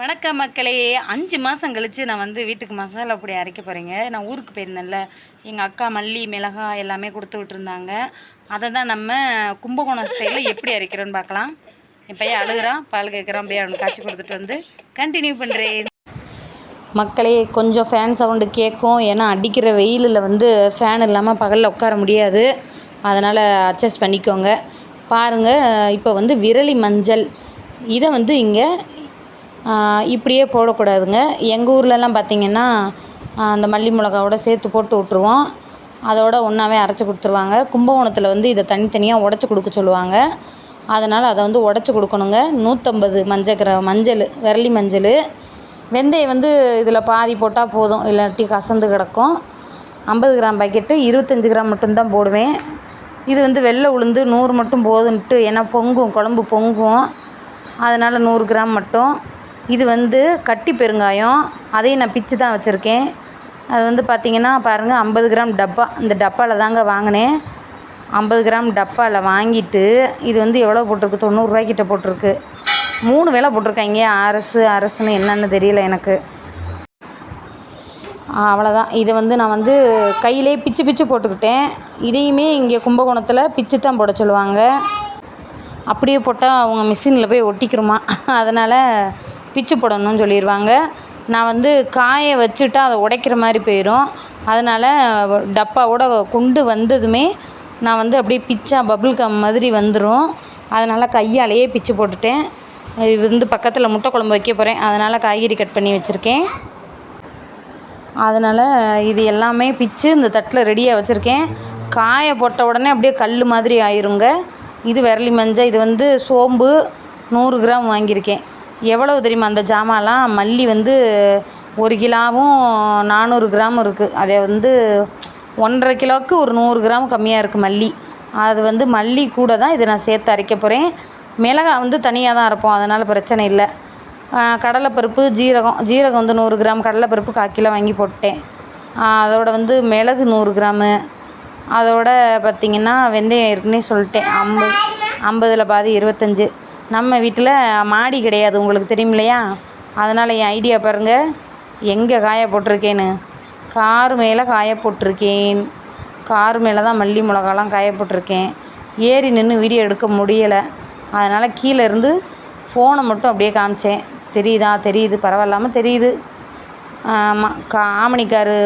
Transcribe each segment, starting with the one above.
வணக்கம் மக்களே. அஞ்சு மாதம் கழித்து நான் வந்து வீட்டுக்கு மசாலா பொடி அரைக்க போகிறேங்க நான் ஊருக்கு போயிருந்தேன்ல. எங்கள் அக்கா மல்லி மிளகாய் எல்லாமே கொடுத்து விட்டுருந்தாங்க. அதை தான் நம்ம கும்பகோணம் ஸ்டைலில் எப்படி அரைக்கிறோன்னு பார்க்கலாம். என் பையன் அழுகுறான். பால் கேட்குறான். அப்படியே அவனுக்கு காய்ச்சி கொடுத்துட்டு வந்து கண்டினியூ பண்ணுறேன் மக்களே கொஞ்சம் ஃபேன் சவுண்டு கேட்கும். ஏன்னா அடிக்கிற வெயிலில் வந்து ஃபேன் இல்லாமல் பகலில் உட்கார முடியாது. அதனால் அட்ஜஸ்ட் பண்ணிக்கோங்க. பாருங்கள் இப்போ வந்து விரலி மஞ்சள். இதை வந்து இங்கே இப்படியே போடக்கூடாதுங்க. எங்கள் ஊர்லலாம் பார்த்திங்கன்னா அந்த மல்லி மிளகாவோட சேர்த்து போட்டு விட்ருவோம் அதோட ஒன்றாவே அரைச்சி கொடுத்துருவாங்க. கும்பகோணத்தில் வந்து இதை தனித்தனியாக உடச்சி கொடுக்க சொல்லுவாங்க. அதனால் அதை வந்து உடச்சி கொடுக்கணுங்க. நூற்றம்பது மஞ்சள் கிர மஞ்சள் விரலி மஞ்சள். வெந்தயம் வந்து இதில் பாதி போட்டால் போதும் இல்லாட்டி கசந்து கிடக்கும். ஐம்பது கிராம் பாக்கெட்டு இருபத்தஞ்சி கிராம் மட்டும்தான் போடுவேன். இது வந்து வெள்ளை உளுந்து நூறு மட்டும் போதுன்ட்டு ஏன்னா பொங்கும் குழம்பு பொங்கும். அதனால் நூறு கிராம் மட்டும். இது வந்து கட்டி பெருங்காயம். அதையும் நான் பிச்சு தான் வச்சுருக்கேன். அது வந்து பார்த்திங்கன்னா பாருங்கள் ஐம்பது கிராம் டப்பா. இந்த டப்பாவில் தாங்க வாங்கினேன். ஐம்பது கிராம் டப்பாவில் வாங்கிட்டு இது வந்து எவ்வளோ போட்டிருக்கு? தொண்ணூறுரூவாய்க்கிட்ட போட்டிருக்கு. மூணு வேலை போட்டிருக்காங்க. அரசு அரசுன்னு என்னென்னு தெரியல எனக்கு. அவ்வளோதான் இதை வந்து நான் வந்து கையிலே பிச்சு பிச்சு போட்டுக்கிட்டேன். இதையுமே இங்கே கும்பகோணத்தில் பிச்சு தான் போட சொல்லுவாங்க. அப்படியே போட்டால் அவங்க மிஷினில் போய் ஒட்டிக்கிறோமா அதனால் பிச்சு போடணும்னு சொல்லிடுவாங்க நான் வந்து காய வச்சுட்டா அதை உடைக்கிற மாதிரி போயிடும் அதனால் டப்பாவோட குண்டு வந்ததுமே நான் வந்து அப்படியே பிச்சா பபுள் கம் மாதிரி வந்துடும் அதனால் கையாலேயே பிச்சு போட்டுட்டேன். இது வந்து பக்கத்தில் முட்டை குழம்பு வைக்க போகிறேன் அதனால் காய்கறி கட் பண்ணி வச்சுருக்கேன். அதனால் இது எல்லாமே பிச்சு இந்த தட்டில் ரெடியாக வச்சுருக்கேன். காய போட்ட உடனே அப்படியே கல் மாதிரி ஆயிருங்க. இது விரலி மஞ்சள். இது வந்து சோம்பு நூறு கிராம் வாங்கியிருக்கேன். எவ்வளவு தெரியுமா அந்த ஜாமான்லாம்? மல்லி வந்து ஒரு கிலோவும் நானூறு கிராம் இருக்குது அதை வந்து ஒன்றரை கிலோவுக்கு ஒரு நூறு கிராம் கம்மியாக இருக்குது மல்லி. அது வந்து மல்லி கூட தான் இதை நான் சேர்த்து அரைக்க போகிறேன் மிளகாய் வந்து தனியாக தான் அரைப்போம் அதனால் பிரச்சனை இல்லை. கடலைப்பருப்பு ஜீரகம். ஜீரகம் வந்து நூறு கிராம் கடலைப்பருப்பு கால் கிலோ வாங்கி போட்டேன். அதோட வந்து மிளகு நூறு கிராமு. அதோட பார்த்திங்கன்னா வெந்தயம் இருக்குன்னே சொல்லிட்டேன் ஐம்பது ஐம்பதில் பாதி இருபத்தஞ்சி. நம்ம வீட்டில் மாடி கிடையாது உங்களுக்கு தெரியும் இல்லையா அதனால் என் ஐடியா பாருங்கள் எங்கே காய போட்டிருக்கேன்னு. கார் மேலே காய போட்டிருக்கேன். கார் மேலே தான் மல்லி மிளகாலாம் காய போட்டிருக்கேன். ஏறி நின்று வீடியோ எடுக்க முடியலை. அதனால் கீழே இருந்து ஃபோனை மட்டும் அப்படியே காமிச்சேன். தெரியுதா? தெரியுது. பரவாயில்லாமல் தெரியுது. ஆமாம் கா ஆமணி காரு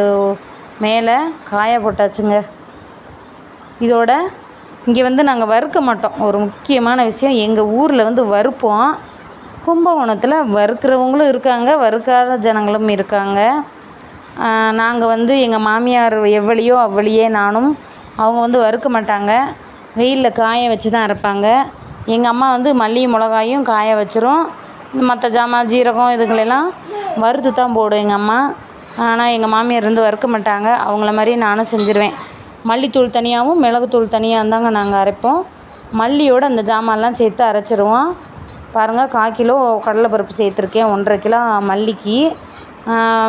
மேலே காய போட்டாச்சுங்க. இதோட இங்கே வந்து நாங்கள் வறுக்க மாட்டோம். ஒரு முக்கியமான விஷயம் எங்கள் ஊரில் வந்து வறுப்போம். கும்பகோணத்தில் வறுக்கிறவங்களும் இருக்காங்க வறுக்காத ஜனங்களும் இருக்காங்க. நாங்கள் வந்து எங்கள் மாமியார் எவ்வளியோ அவ்வளியே நானும் அவங்க வந்து வறுக்க மாட்டாங்க. வெயிலில் காய வச்சு தான் அரைப்பாங்க. எங்கள் அம்மா வந்து மல்லி மிளகாயும் காய வச்சிரும். மற்ற ஜாமான் ஜீரகம் இதுங்களெல்லாம் வறுத்து தான் போடும் எங்கள் அம்மா. ஆனால் எங்கள் மாமியார் வந்து வறுக்க மாட்டாங்க. அவங்கள மாதிரி நானும் செஞ்சுருவேன். மல்லித்தூள் தனியாகவும் மிளகுத்தூள் தனியாக இருந்தாங்க நாங்கள் அரைப்போம். மல்லியோடு அந்த ஜாமான்லாம் சேர்த்து அரைச்சிருவோம். பாருங்கள் கால் கிலோ கடலைப்பருப்பு சேர்த்துருக்கேன் ஒன்றரை கிலோ மல்லிக்கு.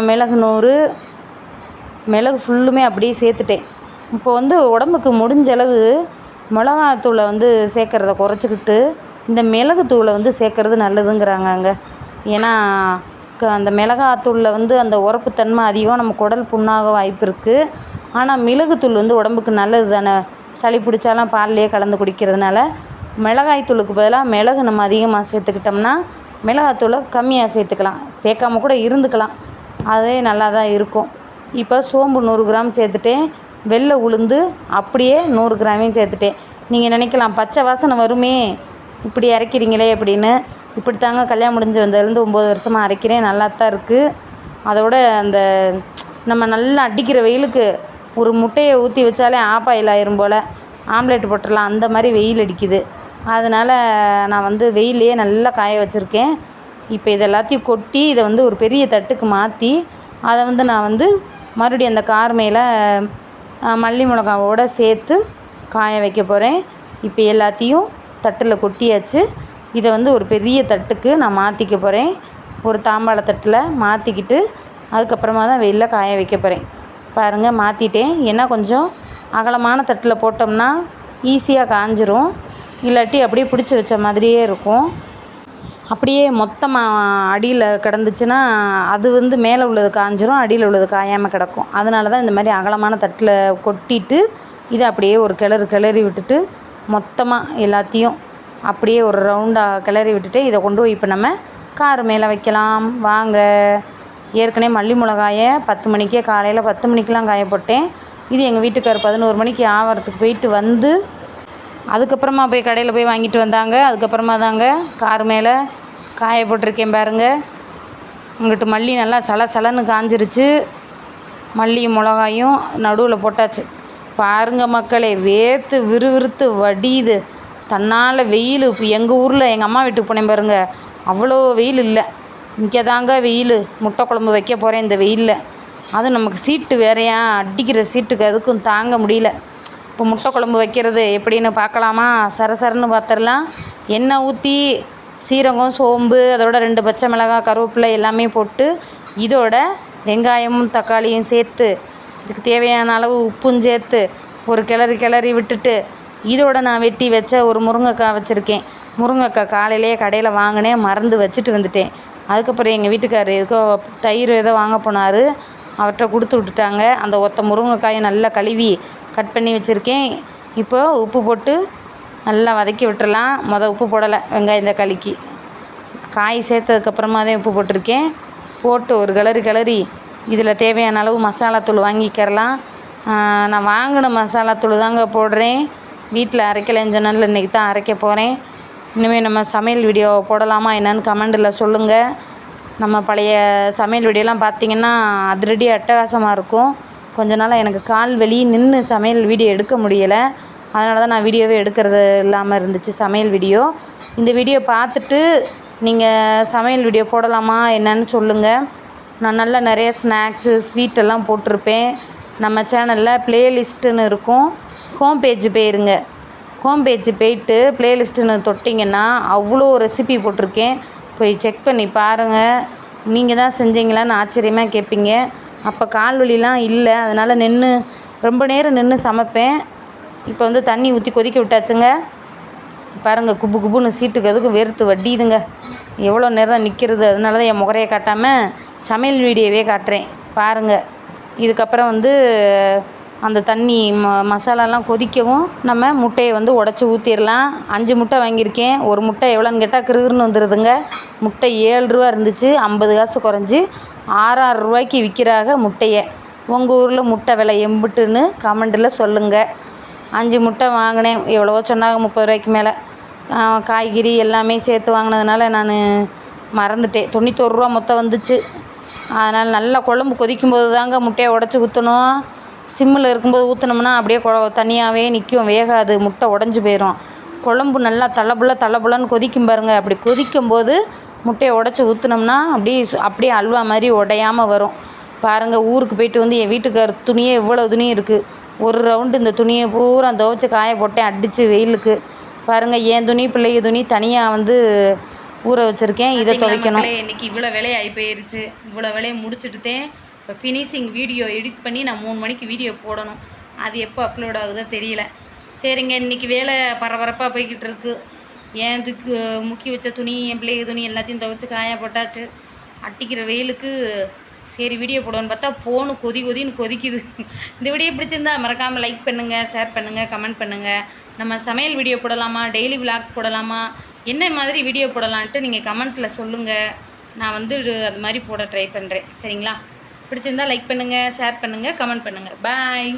மிளகு நூறு. மிளகு ஃபுல்லுமே அப்படியே சேர்த்துட்டேன். இப்போ வந்து உடம்புக்கு முடிஞ்ச அளவு மிளகாத்தூளை வந்து சேர்க்குறத குறைச்சிக்கிட்டு இந்த மிளகுத்தூளை வந்து சேர்க்குறது நல்லதுங்கிறாங்க அங்கே ஏன்னா அந்த மிளகாத்தூளில் வந்து அந்த உரப்புத்தன்மை அதிகம் நம்ம குடல் புண்ணாக வாய்ப்பு இருக்குது ஆனால் மிளகுத்தூள் வந்து உடம்புக்கு நல்லது தானே? சளி பிடிச்சாலாம் பால்லையே கலந்து குடிக்கிறதுனால. மிளகாய் தூளுக்கு பதிலாக மிளகு நம்ம அதிகமாக சேர்த்துக்கிட்டோம்னா மிளகாத்தூளை கம்மியாக சேர்த்துக்கலாம். சேர்க்காம கூட இருந்துக்கலாம். அதே நல்லா தான் இருக்கும். இப்போ சோம்பு நூறு கிராம் சேர்த்துட்டேன். வெள்ளை உளுந்து அப்படியே நூறு கிராமையும் சேர்த்துட்டேன். நீங்கள் நினைக்கலாம் பச்சை வாசனை வருமே? இப்படி அரைக்கிறீங்களே அப்படின்னு இப்படி தாங்க கல்யாணம் முடிஞ்சு வந்ததுலேருந்து ஒம்பது வருஷமாக அரைக்கிறேன் நல்லா தான் இருக்குது அதோட அந்த நம்ம நல்லா அடிக்கிற வெயிலுக்கு ஒரு முட்டையை ஊற்றி வச்சாலே ஆப்பாயில் ஆயிரும் போல். ஆம்லேட் போட்டுடலாம் அந்த மாதிரி வெயில் அடிக்குது. அதனால் நான் வந்து வெயிலையே நல்லா காய வச்சுருக்கேன். இப்போ இது எல்லாத்தையும் கொட்டி இதை வந்து ஒரு பெரிய தட்டுக்கு மாற்றி அதை வந்து நான் வந்து மறுபடியும் அந்த கார் மேலே மல்லி மிளகாவோட சேர்த்து காய வைக்க போகிறேன் இப்போ எல்லாத்தையும் தட்டில் கொட்டியாச்சு. இதை வந்து ஒரு பெரிய தட்டுக்கு நான் மாற்றிக்க போகிறேன் ஒரு தாம்பாள தட்டில் மாற்றிக்கிட்டு அதுக்கப்புறமா தான் வெயிலில் காய வைக்க போகிறேன் பாருங்கள் மாற்றிட்டேன் ஏன்னா கொஞ்சம் அகலமான தட்டில் போட்டோம்னா ஈஸியாக காஞ்சிரும். இல்லாட்டி அப்படியே பிடிச்சி வச்ச மாதிரியே இருக்கும். அப்படியே மொத்தமாக அடியில் கிடந்துச்சுன்னா அது வந்து மேலே உள்ளது காஞ்சிரும் அடியில் உள்ளது காயாமல் கிடக்கும். அதனால தான் இந்த மாதிரி அகலமான தட்டில் கொட்டிட்டு இதை அப்படியே ஒரு கிளறு கிளறி விட்டுட்டு மொத்தமாக எல்லாத்தையும் அப்படியே ஒரு ரவுண்டாக கிளறி விட்டுட்டு இதை கொண்டு போய் இப்போ நம்ம கார் மேலே வைக்கலாம். வாங்க. ஏற்கனவே மல்லி மிளகாயை பத்து மணிக்கே காலையில் பத்து மணிக்கெலாம் காய போட்டேன் இது எங்கள் வீட்டுக்கார் பதினோரு மணிக்கு ஆவரத்துக்கு போயிட்டு வந்து அதுக்கப்புறமா போய் கடையில் போய் வாங்கிட்டு வந்தாங்க. அதுக்கப்புறமா தாங்க கார் மேலே காய போட்டிருக்கேன் பாருங்கள் இங்கிட்டு மல்லி நல்லா சல சலன்னு காஞ்சிருச்சு. மல்லியும் மிளகாயும் நடுவில் போட்டாச்சு. பாருங்க மக்களே வேர்த்து விறுவிறுத்து வடியுது. தன்னால் வெயில் இப்போ எங்கள் ஊரில் எங்கள் அம்மா வீட்டுக்கு போனேன் பாருங்க அவ்வளோ வெயில் இல்லை. இங்கே தாங்க வெயில். முட்டை குழம்பு வைக்க போகிறேன் இந்த வெயிலில். அதுவும் நமக்கு சீட்டு வேறையா? அடிக்கிற சீட்டுக்கு அதுக்கும் தாங்க முடியல. இப்போ முட்டை குழம்பு வைக்கிறது எப்படின்னு பார்க்கலாமா? சரசரன்னு பார்த்துடலாம். எண்ணெய் ஊற்றி சீரகம் சோம்பு அதோட ரெண்டு பச்சை மிளகாய் கருவேப்பிலை எல்லாமே போட்டு இதோட வெங்காயமும் தக்காளியும் சேர்த்து இதுக்கு தேவையான அளவு உப்பும் சேர்த்து ஒரு கிளறி கிளறி விட்டுட்டு இதோட நான் வெட்டி வச்ச ஒரு முருங்கைக்காய் வச்சுருக்கேன். முருங்கைக்காய் காலையிலேயே கடையில் வாங்கினேன் மறந்து வச்சுட்டு வந்துட்டேன். அதுக்கப்புறம் எங்கள் வீட்டுக்காரர் எதுக்கோ தயிர் ஏதோ வாங்க போனார். அவர்கிட்ட கொடுத்து விட்டுட்டாங்க. அந்த ஒத்த முருங்கைக்காயை நல்லா கழுவி கட் பண்ணி வச்சுருக்கேன். இப்போ உப்பு போட்டு நல்லா வதக்கி விட்டுறலாம். மொதல் உப்பு போடலை வெங்காயம் தக்காளிக்கு. காய் சேர்த்ததுக்கப்புறமா தான் உப்பு போட்டிருக்கேன். போட்டு ஒரு கிளறி கிளறி இதில் தேவையான அளவு மசாலாத்தூள் வாங்கிக்கிறலாம். நான் வாங்கின மசாலாத்தூள் தாங்க போடுறேன். வீட்டில் அரைக்கலைன்னு சொன்னால இன்றைக்கி தான் அரைக்க போகிறேன் இனிமேல் நம்ம சமையல் வீடியோ போடலாமா என்னன்னு கமெண்டில் சொல்லுங்கள் நம்ம பழைய சமையல் வீடியோலாம் பார்த்தீங்கன்னா அதிரடி அட்டகாசமாக இருக்கும். கொஞ்ச நாளாக எனக்கு கால் வெளியே நின்று சமையல் வீடியோ எடுக்க முடியலை. அதனால தான் நான் வீடியோவே எடுக்கிறது இல்லாமல் இருந்துச்சு சமையல் வீடியோ இந்த வீடியோ பார்த்துட்டு நீங்கள் சமையல் வீடியோ போடலாமா என்னன்னு சொல்லுங்கள் நான் நல்லா நிறைய ஸ்நாக்ஸு ஸ்வீட்டெல்லாம் போட்டிருப்பேன். நம்ம சேனலில் ப்ளேலிஸ்ட்டுன்னு இருக்கும். ஹோம் பேஜ் போயிருங்க. ஹோம் பேஜ் போயிட்டு ப்ளேலிஸ்ட்டுன்னு தொட்டிங்கன்னா அவ்வளோ ரெசிபி போட்டிருக்கேன். போய் செக் பண்ணி பாருங்கள் நீங்கள் தான் செஞ்சீங்களான்னு ஆச்சரியமாக கேட்பீங்க அப்போ கால் வலிலாம் இல்லை. அதனால் நின்று ரொம்ப நேரம் நின்று சமைப்பேன். இப்போ வந்து தண்ணி ஊற்றி கொதிக்க விட்டாச்சுங்க. பாருங்கள் குபு குபுன்னு சீட்டுக்கு அதுக்கு வெறுத்து வட்டியுதுங்க எவ்வளோ நேரம் நிற்கிறது அதனால தான் என் முகரையை காட்டாமல் சமையல் வீடியோவே காட்டுறேன். பாருங்கள் இதுக்கப்புறம் வந்து அந்த தண்ணி ம மசாலாலாம் கொதிக்கவும் நம்ம முட்டையை வந்து உடச்சி ஊற்றிடலாம் அஞ்சு முட்டை வாங்கியிருக்கேன். ஒரு முட்டை எவ்வளோன்னு கேட்டால் கிருகிருன்னு வந்துடுதுங்க முட்டை ஏழு ரூபா இருந்துச்சு. ஐம்பது காசு குறைஞ்சி ஆறாறு ரூபாய்க்கு விற்கிறாங்க முட்டையை. உங்கள் ஊரில் முட்டை விலை எம்புட்டுன்னு கமெண்டில் சொல்லுங்கள் அஞ்சு முட்டை வாங்கினேன். எவ்வளவோ சொன்னாங்க முப்பது ரூபாய்க்கு மேலே. காய்கறி எல்லாமே சேர்த்து வாங்கினதுனால நான் மறந்துட்டேன். தொண்ணூத்தோரு ரூபா மொத்தம் வந்துச்சு. அதனால் நல்லா குழம்பு கொதிக்கும்போது தாங்க முட்டையை உடச்சி ஊற்றணும் சிம்மில் இருக்கும்போது ஊற்றினோம்னா அப்படியே கொ தனியாகவே நிற்கும். வேகாது. முட்டை உடஞ்சி போயிடும் குழம்பு நல்லா தளபுல தளபுலன்னு கொதிக்கும் பாருங்க. அப்படி கொதிக்கும் போது முட்டையை உடச்சி ஊற்றுனோம்னா அப்படியே அப்படியே அல்வா மாதிரி உடையாமல் வரும். பாருங்கள் ஊருக்கு போயிட்டு வந்து என் வீட்டுக்கார் துணியே இவ்வளோ துணி இருக்குது ஒரு ரவுண்டு இந்த துணியை பூரா துவைச்சி காய போட்டேன். அடித்து வெயிலுக்கு. பாருங்கள் என் துணி பிள்ளைய துணி தனியாக வந்து ஊற வச்சுருக்கேன். இதை துவைக்கணும். இன்னைக்கு இவ்வளோ வேலையாகி போயிருச்சு. இவ்வளோ வேலையை முடிச்சுட்டுதேன் இப்போ ஃபினிஷிங் வீடியோ எடிட் பண்ணி நான் மூணு மணிக்கு வீடியோ போடணும். அது எப்போ அப்லோட் ஆகுதோ தெரியல. சரிங்க இன்னைக்கு வேலை பரபரப்பாக போய்கிட்டு இருக்கு. ஏன் துக்கு முக்கி வச்ச துணி என் பிள்ளைங்க துணி எல்லாத்தையும் துவைச்சி காய போட்டாச்சு. அட்டிக்கிற வெயிலுக்கு சரி வீடியோ போடுவோன்னு பார்த்தா ஃபோனு கொதி கொதின்னு கொதிக்குது. இந்த வீடியோ பிடிச்சிருந்தா மறக்காமல் லைக் பண்ணுங்கள் ஷேர் பண்ணுங்கள் கமெண்ட் பண்ணுங்கள் நம்ம சமையல் வீடியோ போடலாமா? டெய்லி விலாக் போடலாமா? என்ன மாதிரி வீடியோ போடலான்ட்டு நீங்கள் கமெண்ட்டில் சொல்லுங்கள் நான் வந்து அது மாதிரி போட ட்ரை பண்ணுறேன் சரிங்களா? பிடிச்சிருந்தா லைக் பண்ணுங்கள் ஷேர் பண்ணுங்கள் கமெண்ட் பண்ணுங்கள் பாய்